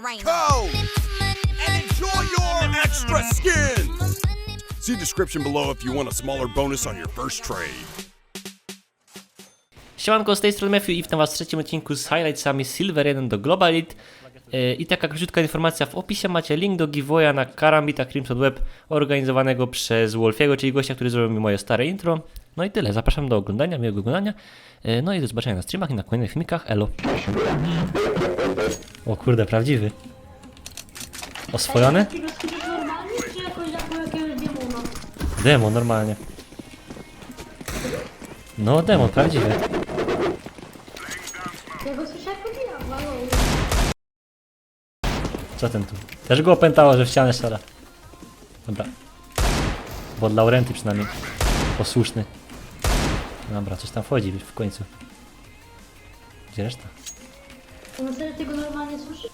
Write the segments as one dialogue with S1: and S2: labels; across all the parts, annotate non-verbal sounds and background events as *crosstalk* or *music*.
S1: rain.
S2: Code and enjoy your extra skins. See description below if you want a smaller bonus on your first trade.
S3: Siemanko, z tej strony Matthew i witam was w trzecim odcinku z highlightsami Silver 1 do Global Elite. Yy, I taka króciutka informacja, w opisie macie link do giveawaya na Karambita Crimson Web organizowanego przez Wolfiego, czyli gościa, który zrobił mi moje stare intro. No i tyle, zapraszam do oglądania, miłego oglądania. Yy, No i do zobaczenia na streamach i na kolejnych filmikach, elo. O kurde, prawdziwy. Oswojony?
S4: Skryptu normalnie.
S3: No, demon, prawdziwy.
S4: Ja.
S3: Co ten tu? Też go opętało, że w ścianę strzela. Dobra. Bo od Laurenty przynajmniej. Posłuszny. Dobra, coś tam wchodzi w końcu. Gdzie reszta?
S4: Na tego normalnie słyszy?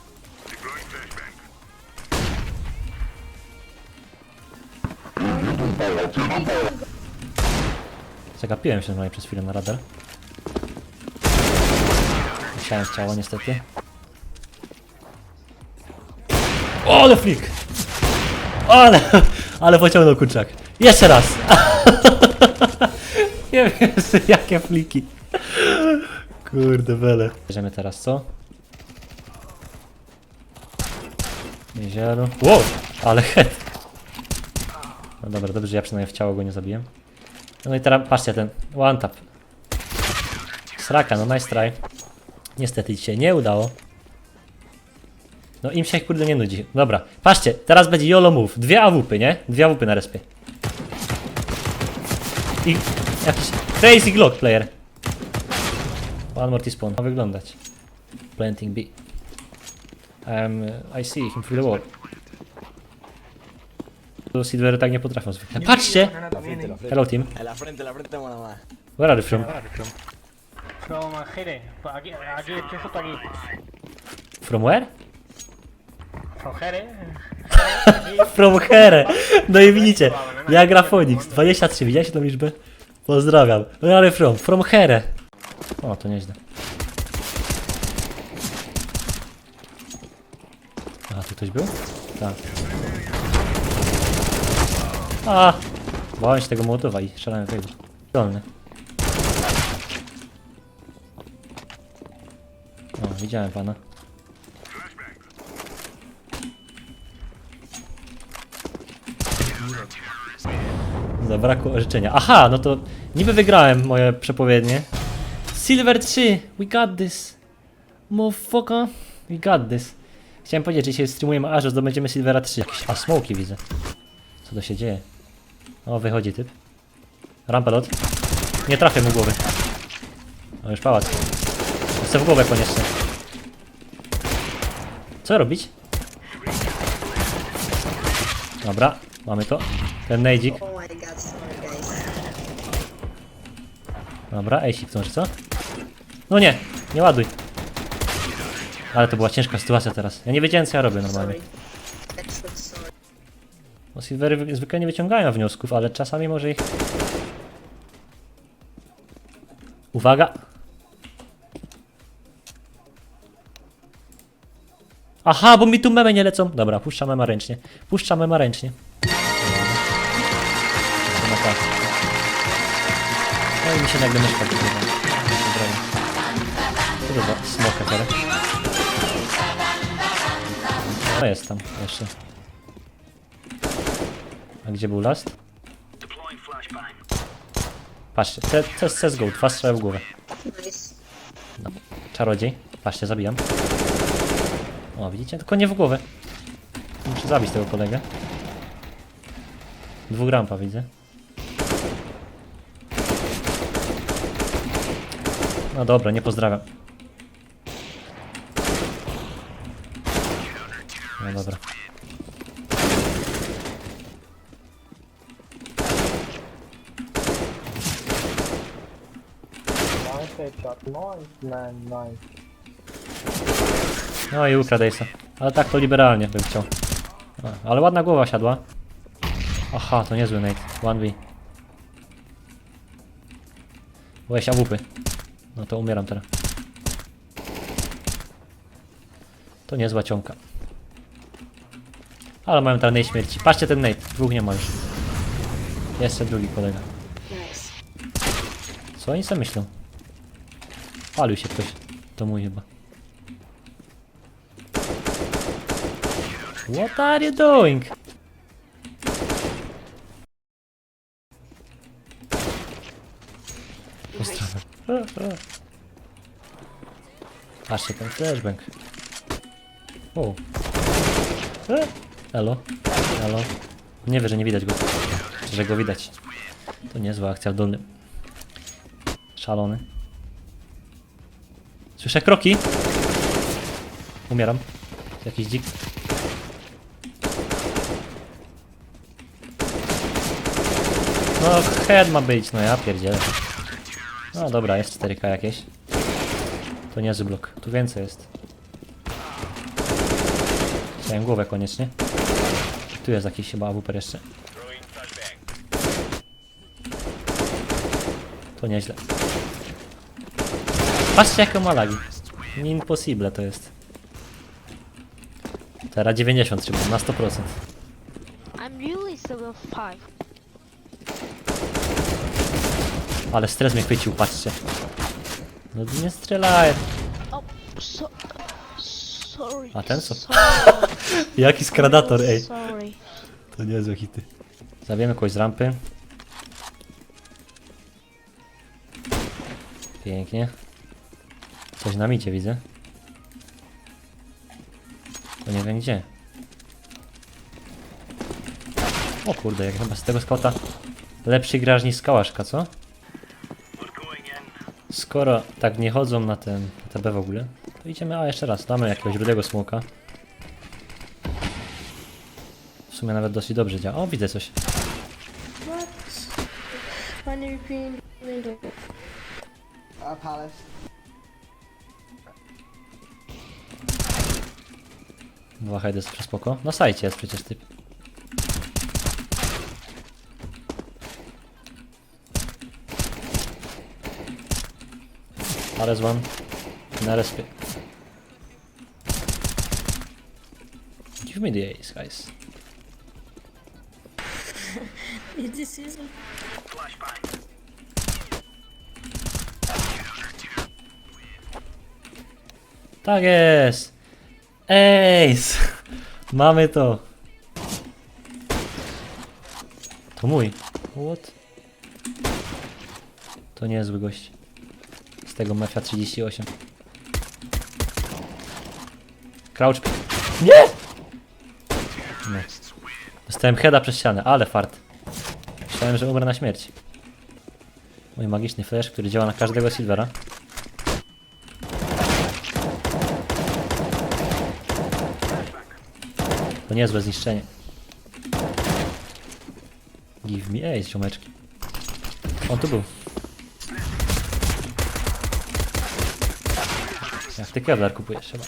S3: Zagapiłem się normalnie przez chwilę na radar. Musiałem ciało niestety. O, ale flik! Ale, ale pociągnął kurczak. Jeszcze raz! *laughs* Nie wiem, *laughs* jakie fliki. Kurde bele. Bierzemy teraz co? Jezioro. Wow! Ale head. No dobra, dobrze, że ja przynajmniej w ciało go nie zabiłem. No i teraz patrzcie ten one tap. Sraka, no nice try. Niestety ci się nie udało. No im się kurde nie nudzi. Dobra, patrzcie, teraz będzie YOLO move. Dwie AWP, nie? Dwie AWP na respie. I jakiś crazy Glock player. One more T-spawn. Ma wyglądać. Planting B. Um, I see him through the wall. To Silvery tak nie potrafią zwykle. Patrzcie! Hello team.
S5: La frente, la.
S3: Where are you from?
S6: From Jere. Pues Aquí, aquí, estoy justo aquí.
S3: From where?
S6: From Jere. *laughs*
S3: From here. No i widzicie, ja Grafonix, 23, widzieliście tą liczbę? Pozdrawiam. Where are you from? From here. O, to nieźle. A, tu ktoś był? Tak. A! Bałem się tego mołotowa i strzelałem w tego. Dolny. O, widziałem pana. Zabrakło orzeczenia. Aha, no to niby wygrałem moje przepowiednie. Silver 3, we got this. Motherfucker, we got this. Chciałem powiedzieć, że dzisiaj streamujemy aż zdobędziemy Silvera 3. Jakieś a smoki widzę. Co to się dzieje? O, wychodzi typ. Rampelot. Nie trafię mu głowy. O, już pałac. Chcę w głowę koniecznie. Co robić? Dobra, mamy to. Ten nejdzik.
S7: Oh my god, sorry guys.
S3: Dobra, ejsik to co? No nie, nie ładuj. Ale to była ciężka sytuacja teraz. Ja nie wiedziałem co ja robię normalnie. Bo silvery wy- zwykle nie wyciągają wniosków, ale czasami może ich... Uwaga! Aha, bo mi tu memy nie lecą. Dobra, puszczam mema ręcznie. Puszczam mema ręcznie. Dobra, i mi się nagle myszka wygląda. Za smoka teraz? No jest tam jeszcze. A gdzie był last? Patrzcie, to jest CSGO, dwa strzały w głowę.
S7: Nice.
S3: Czarodziej. Patrzcie, zabijam. O, widzicie? Tylko nie w głowę. Muszę zabić tego kolegę. Dwóch rampa widzę. No dobra, nie pozdrawiam. No dobra. No i ukradł. Ale tak to liberalnie bym chciał. Ale ładna głowa siadła. Aha, to niezły Nate. 1v. Byłeś AWP. No to umieram teraz. To niezła ciąka. Ale mają Nate śmierci. Patrzcie ten Nate. Dwóch nie ma już. Jeszcze drugi kolega. Co oni sobie myślą? Palił się ktoś. To mój chyba. What are you doing? Pozdrawiam. Patrzcie ten flashbang. O. Elo. Elo. Nie wie, że nie widać go. Że go widać. To niezła akcja w dolnym. Szalony. Słyszę kroki. Umieram. Jakiś dzik. No, head ma być, no ja pierdzielę. No dobra, jest 4K jakieś. To niezły blok. Tu więcej jest. Chciałem głowę koniecznie. Tu jest jakiś chyba AWP jeszcze. To nieźle. Patrzcie jakie ma lagi. Impossible to jest. Teraz 90 trzeba, na 100%.
S1: I'm really level 5.
S3: Ale stres mnie chwycił, patrzcie. No nie strzelaj.
S1: So... Sorry.
S3: A ten co? *laughs* Jaki skradator, ej.
S1: Sorry.
S3: To niezłe hity. Zabijemy kogoś z rampy. Pięknie. Coś na micie widzę. To nie wiem gdzie. O kurde, jak chyba z tego skauta lepszy gracz niż skałaszka, co? Skoro tak nie chodzą na ten na TB w ogóle, to idziemy, a jeszcze raz, damy jakiegoś rudego smoka. W sumie nawet dosyć dobrze działa. O, widzę coś.
S5: Window.
S8: Uh, Palace.
S3: Dwa heady jest spoko. Na sajcie jest przecież typ. Ale złam. Na respie. Give me the ace, guys. *laughs*
S5: This is
S3: Tak jest! Ace! *laughs* Mamy to! To mój. What? To niezły gość. Z tego Mafia 38. Crouch. Nie! No. Dostałem heada przez ścianę, ale fart. Myślałem, że umrę na śmierć. Mój magiczny flash, który działa na każdego silvera. To niezłe zniszczenie. Give me ace, ziomeczki. On tu był. Jak ty Kevlar kupujesz chyba.